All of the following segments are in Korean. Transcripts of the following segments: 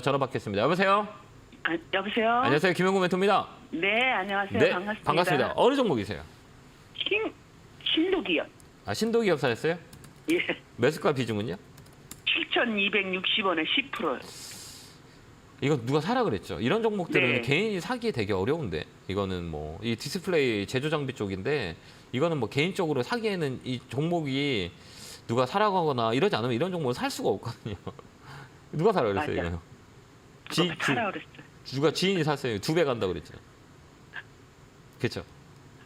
전화 받겠습니다. 여보세요? 아, 여보세요? 안녕하세요. 김영구 멘토입니다. 네, 안녕하세요. 네, 반갑습니다. 반갑습니다. 어느 종목이세요? 신, 신도기요. 아, 신도기업 사였어요? 예. 매수가 비중은요? 7,260원에 10%요. 이거 누가 사라 그랬죠? 이런 종목들은 네. 개인이 사기 되게 어려운데 이거는 뭐 이 디스플레이 제조 장비 쪽인데 이거는 뭐 개인적으로 사기에는 이 종목이 누가 사라고 하거나 이러지 않으면 이런 종목을 살 수가 없거든요. 누가 사라 그랬어요? 맞아. 이거? 그거 지, 사라 그랬어요. 누가 지인이 샀어요. 두 배 간다 그랬죠. 그렇죠.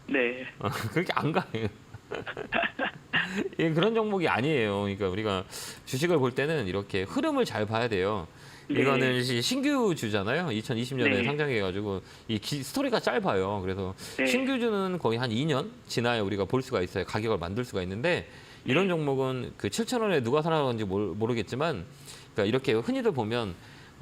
네. 어, 그렇게 안 가요. 예, 그런 종목이 아니에요. 그러니까 우리가 주식을 볼 때는 이렇게 흐름을 잘 봐야 돼요. 네. 이거는 시- 신규주잖아요. 2020년에 네. 상장해가지고 이 기- 스토리가 짧아요. 그래서 네. 신규주는 거의 한 2년 지나야 우리가 볼 수가 있어요. 가격을 만들 수가 있는데 이런 네. 종목은 그 7천 원에 누가 사라는지 모르겠지만 그러니까 이렇게 흔히들 보면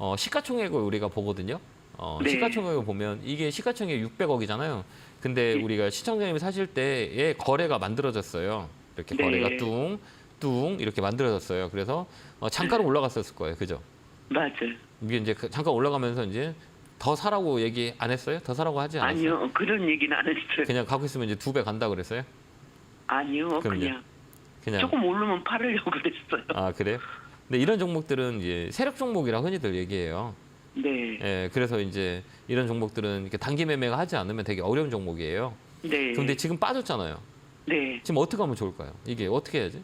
어, 시가총액을 우리가 보거든요. 어, 네. 시가총액을 보면 이게 시가총액 600억이잖아요. 근데 네. 우리가 시청자님이 사실 때에 거래가 만들어졌어요. 이렇게 네. 거래가 뚱, 뚱 이렇게 만들어졌어요. 그래서 어, 잠깐 올라갔었을 거예요. 그죠? 맞아요. 이게 이제 그- 잠깐 올라가면서 이제 더 사라고 얘기 안 했어요? 더 사라고 하지 않았어요? 아니요. 그런 얘기는 안 했어요. 그냥 갖고 있으면 이제 두 배 간다 그랬어요? 아니요. 그럼요. 그냥 그냥 조금 오르면 팔으려고 그랬어요. 아 그래요? 근데 이런 종목들은 이제 세력 종목이라 흔히들 얘기해요. 네. 예, 그래서 이제 이런 종목들은 이렇게 단기 매매가 하지 않으면 되게 어려운 종목이에요. 네. 근데 지금 빠졌잖아요. 네. 지금 어떻게 하면 좋을까요? 이게 어떻게 해야지?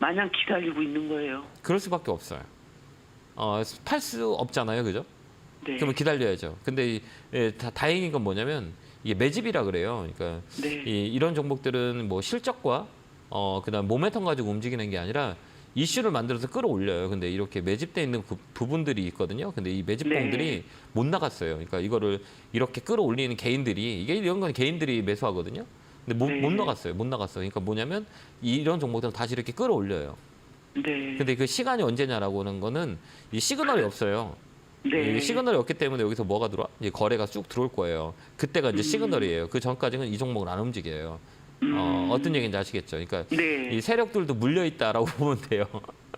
마냥 기다리고 있는 거예요. 그럴 수밖에 없어요. 어, 팔 수 없잖아요, 그죠? 네. 그러면 기다려야죠. 근데 이, 예, 다, 다행인 건 뭐냐면 이게 매집이라 그래요. 그러니까 네. 이, 이런 종목들은 뭐 실적과 어 그다음 모멘텀 가지고 움직이는 게 아니라 이슈를 만들어서 끌어올려요. 근데 이렇게 매집돼 있는 그 부분들이 있거든요. 근데 이 매집봉들이 네. 못 나갔어요. 그러니까 이거를 이렇게 끌어올리는 개인들이 이게 이런 건 개인들이 매수하거든요. 근데 못, 네. 못 나갔어요. 못 나갔어요. 그러니까 뭐냐면 이런 종목들은 다시 이렇게 끌어올려요. 네. 근데 그 시간이 언제냐라고 하는 거는 이 시그널이 없어요. 네. 이 시그널이 없기 때문에 여기서 뭐가 들어와? 거래가 쭉 들어올 거예요. 그때가 이제 음. 시그널이에요. 그 전까지는 이 종목을 안 움직여요. 어, 음. 어떤 얘기인지 아시겠죠? 그러니까 네. 이 세력들도 물려 있다라고 보면 돼요.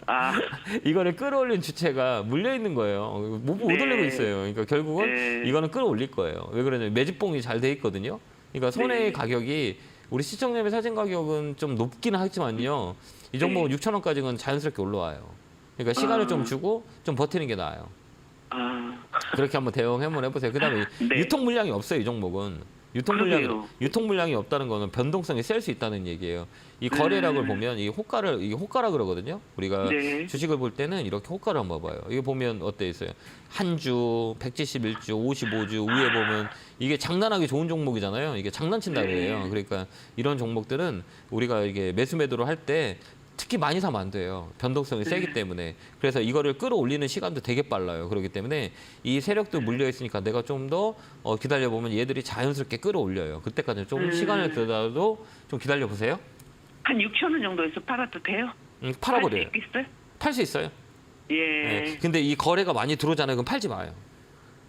아. 이거를 끌어올린 주체가 물려 있는 거예요. 못, 못 네. 올리고 있어요. 그러니까 결국은 네. 이거는 끌어올릴 거예요. 왜 그러냐면 매집봉이 잘 돼 있거든요. 그러니까 손해의 네. 가격이 우리 시청자의 사진 가격은 좀 높기는 하지만요. 이 종목은 네. 6천 원까지는 자연스럽게 올라와요. 그러니까 시간을 아. 좀 주고 좀 버티는 게 나아요. 아. 그렇게 한번 대응 한번 해보세요. 그다음에 네. 유통 물량이 없어요. 이 종목은 유통 물량이 그러게요. 유통 물량이 없다는 거는 변동성이 셀 수 있다는 얘기예요. 이 거래량을 음. 보면 이 호가를 이 호가라 그러거든요. 우리가 네. 주식을 볼 때는 이렇게 호가를 한번 봐요. 이거 보면 어때 있어요? 한 주, 171주, 55주 위에 보면 이게 장난하기 좋은 종목이잖아요. 이게 장난친다 네. 그래요. 그러니까 이런 종목들은 우리가 이게 매수 매도를 할 때 특히 많이 사면 안 돼요. 변동성이 세기 네. 때문에. 그래서 이거를 끌어올리는 시간도 되게 빨라요. 그렇기 때문에 이 세력도 물려 있으니까 내가 좀더 어, 기다려 보면 얘들이 자연스럽게 끌어올려요. 그때까지는 좀 음. 시간을 들더라도 좀 기다려 보세요. 한 6천 원 정도에서 팔아도 돼요? 음, 팔아버려요. 팔수 있겠어요? 팔 수 있어요. 예. 예. 근데 이 거래가 많이 들어오잖아요. 그럼 팔지 마요.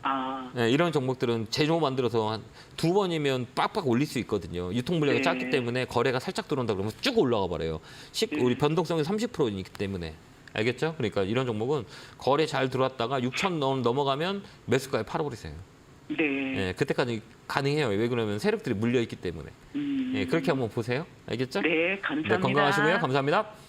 아. 예, 이런 종목들은 제조 만들어서 한 두 번이면 빡빡 올릴 수 있거든요. 유통 물량이 네. 작기 때문에 거래가 살짝 들어온다 그러면 쭉 올라가 버려요. 식, 네. 우리 변동성이 30%이기 때문에. 알겠죠? 그러니까 이런 종목은 거래 잘 들어왔다가 6천 넘 넘어가면 매수가에 팔아버리세요. 네. 예, 그때까지 가능해요. 왜 그러면 세력들이 물려 있기 때문에. 음. 예, 그렇게 한번 보세요. 알겠죠? 네, 감사합니다. 네, 건강하시고요. 감사합니다.